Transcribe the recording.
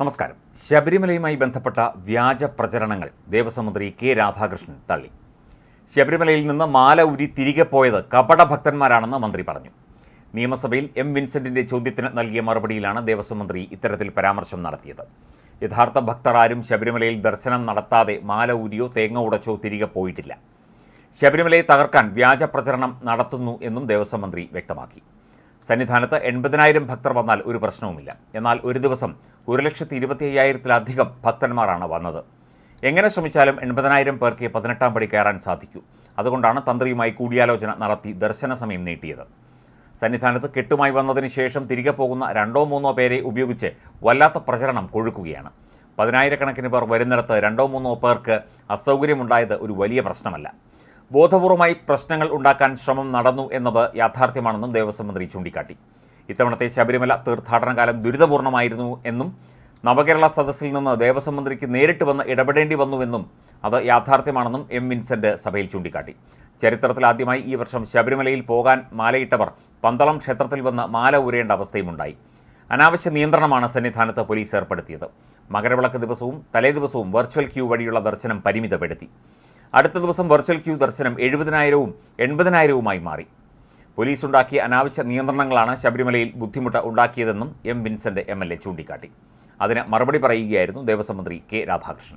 നമസ്കാരം. ശബരിമലയുമായി ബന്ധപ്പെട്ട വ്യാജ പ്രചരണങ്ങൾ ദേവസ്വം മന്ത്രി കെ രാധാകൃഷ്ണൻ തള്ളി. ശബരിമലയിൽ നിന്ന് മാല ഉരി തിരികെ പോയത് കപടഭക്തന്മാരാണെന്ന് മന്ത്രി പറഞ്ഞു. നിയമസഭയിൽ എം വിൻസെന്റിന്റെ ചോദ്യത്തിന് നൽകിയ മറുപടിയിലാണ് ദേവസ്വം മന്ത്രി ഇത്തരത്തിൽ പരാമർശം നടത്തിയത്. യഥാർത്ഥ ഭക്തർ ആരും ശബരിമലയിൽ ദർശനം നടത്താതെ മാല ഊരിയോ തേങ്ങ ഉടച്ചോ തിരികെ പോയിട്ടില്ല. ശബരിമലയെ തകർക്കാൻ വ്യാജ പ്രചരണം നടത്തുന്നു എന്നും ദേവസ്വം മന്ത്രി വ്യക്തമാക്കി. സന്നിധാനത്ത് എൺപതിനായിരം ഭക്തർ വന്നാൽ ഒരു പ്രശ്നവുമില്ല. എന്നാൽ ഒരു ദിവസം ഒരു ലക്ഷത്തി ഇരുപത്തി അയ്യായിരത്തിലധികം ഭക്തന്മാരാണ് വന്നത്. എങ്ങനെ ശ്രമിച്ചാലും എൺപതിനായിരം പേർക്ക് പതിനെട്ടാം പടി കയറാൻ സാധിക്കൂ. അതുകൊണ്ടാണ് തന്ത്രിയുമായി കൂടിയാലോചന നടത്തി ദർശന സമയം നീട്ടിയത്. സന്നിധാനത്ത് കെട്ടുമായി വന്നതിന് ശേഷം തിരികെ പോകുന്ന രണ്ടോ മൂന്നോ പേരെ ഉപയോഗിച്ച് വല്ലാത്ത പ്രചരണം കൊഴുക്കുകയാണ്. പതിനായിരക്കണക്കിന് പേർ വരുന്നിടത്ത് രണ്ടോ മൂന്നോ പേർക്ക് അസൗകര്യമുണ്ടായത് ഒരു വലിയ പ്രശ്നമല്ല. ബോധപൂർവമായി പ്രശ്നങ്ങൾ ഉണ്ടാക്കാൻ ശ്രമം നടന്നു എന്നത് യാഥാർത്ഥ്യമാണെന്നും ദേവസ്വം മന്ത്രി ചൂണ്ടിക്കാട്ടി. ഇത്തവണത്തെ ശബരിമല തീർത്ഥാടനകാലം ദുരിതപൂർണമായിരുന്നു എന്നും നവകേരള സദസ്സിൽ നിന്ന് ദേവസ്വം മന്ത്രിക്ക് നേരിട്ട് വന്ന് ഇടപെടേണ്ടി വന്നുവെന്നും അത് യാഥാർത്ഥ്യമാണെന്നും എം വിൻസെന്റ് സഭയിൽ ചൂണ്ടിക്കാട്ടി. ചരിത്രത്തിൽ ആദ്യമായി ഈ വർഷം ശബരിമലയിൽ പോകാൻ മാലയിട്ടവർ പന്തളം ക്ഷേത്രത്തിൽ വന്ന് മാല ഊരേണ്ട അവസ്ഥയുമുണ്ടായി. അനാവശ്യ നിയന്ത്രണമാണ് സന്നിധാനത്ത് പോലീസ് ഏർപ്പെടുത്തിയത്. മകരവിളക്ക് ദിവസവും തലേദിവസവും വെർച്വൽ ക്യൂ വഴിയുള്ള ദർശനം പരിമിതപ്പെടുത്തി. അടുത്ത ദിവസം വെർച്വൽ ക്യൂ ദർശനം എഴുപതിനായിരവും എൺപതിനായിരവുമായി മാറി. പോലീസ് ഉണ്ടാക്കിയ അനാവശ്യ നിയന്ത്രണങ്ങളാണ് ശബരിമലയിൽ ബുദ്ധിമുട്ട് ഉണ്ടാക്കിയതെന്നും M Vincent M L A ചൂണ്ടിക്കാട്ടി. അതിന് മറുപടി പറയുകയായിരുന്നു ദേവസ്വം മന്ത്രി കെ രാധാകൃഷ്ണൻ.